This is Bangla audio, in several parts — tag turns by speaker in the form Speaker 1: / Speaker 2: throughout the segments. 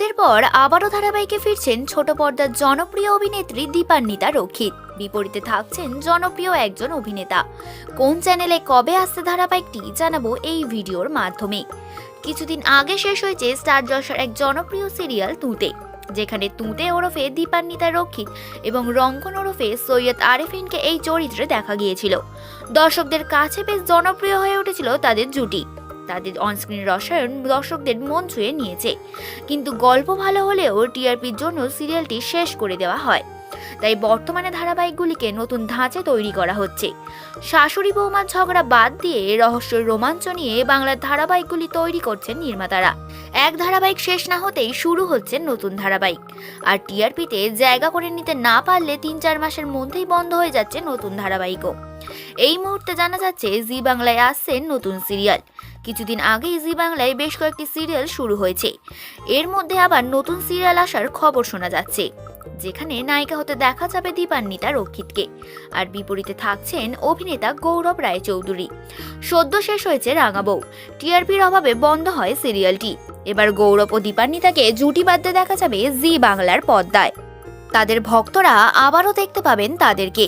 Speaker 1: মুহূর্তের পর আবারও ধারাবাহিকে ফিরছেন ছোট পর্দার জনপ্রিয় অভিনেত্রী দীপান্বিতা রক্ষিত। বিপরীতে থাকছেন জনপ্রিয় একজন অভিনেতা। কোন চ্যানেলে কবে আসছে ধারাবাহিকটি জানাব এই ভিডিওর মাধ্যমে। কিছুদিন আগে শেষ হয়েছে স্টার জলসার এক জনপ্রিয় সিরিয়াল তুঁতে, যেখানে তুঁতে ওরফে দীপান্বিতা রক্ষিত এবং রঙ্গন ওরফে সৈয়দ আরেফিনকে এই চরিত্রে দেখা গিয়েছিল। দর্শকদের কাছে বেশ জনপ্রিয় হয়ে উঠেছিল তাদের জুটি। তাদের অনস্ক্রিন রসায়ন দর্শকদের মন ছুঁয়ে নিয়েছে। কিন্তু গল্প ভালো হলেও টিআরপির জন্য সিরিয়ালটি শেষ করে দেওয়া হয়। তাই বর্তমানে ধারাবাহিকগুলিকে নতুন ধাঁচে তৈরি করা হচ্ছে। শাশুড়ি বৌমার ঝগড়া বাদ দিয়ে রহস্য রোমাঞ্চ নিয়ে বাংলার ধারাবাহিকগুলি তৈরি করছেন নির্মাতারা। এক ধারাবাহিক শেষ না হতেই শুরু হচ্ছে নতুন ধারাবাহিক। আর টিআরপিতে জায়গা করে নিতে না পারলে তিন চার মাসের মধ্যেই বন্ধ হয়ে যাচ্ছে নতুন ধারাবাহিকও। এই মুহূর্তে জানা যাচ্ছে, জি বাংলায় আসছে নতুন সিরিয়াল। কিছুদিন আগেই জি বাংলায় বেশ কয়েকটি সিরিয়াল শুরু হয়েছে। এর মধ্যে আবার নতুন সিরিয়াল আসার খবর শোনা যাচ্ছে, যেখানে নায়িকা হতে দেখা যাবে দীপান্বিতা রক্ষিতকে। আর বিপরীতে থাকছেন অভিনেতা গৌরব রায়চৌধুরী। সদ্য শেষ হয়েছে রাঙাবউ টিআরপির অভাবে বন্ধ হয় সিরিয়ালটি। এবার গৌরব ও দীপান্বিতাকে জুটি বাঁধতে দেখা যাবে জি বাংলার পর্দায় তাদের ভক্তরা আবারও দেখতে পাবেন তাদেরকে।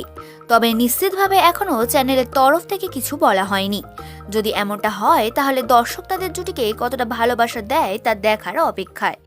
Speaker 1: তবে নিশ্চিতভাবে এখনও চ্যানেলের তরফ থেকে কিছু বলা হয়নি। যদি এমনটা হয় তাহলে দর্শক তাদের জুটিকে কতটা ভালোবাসা দেয় তা দেখার অপেক্ষায়।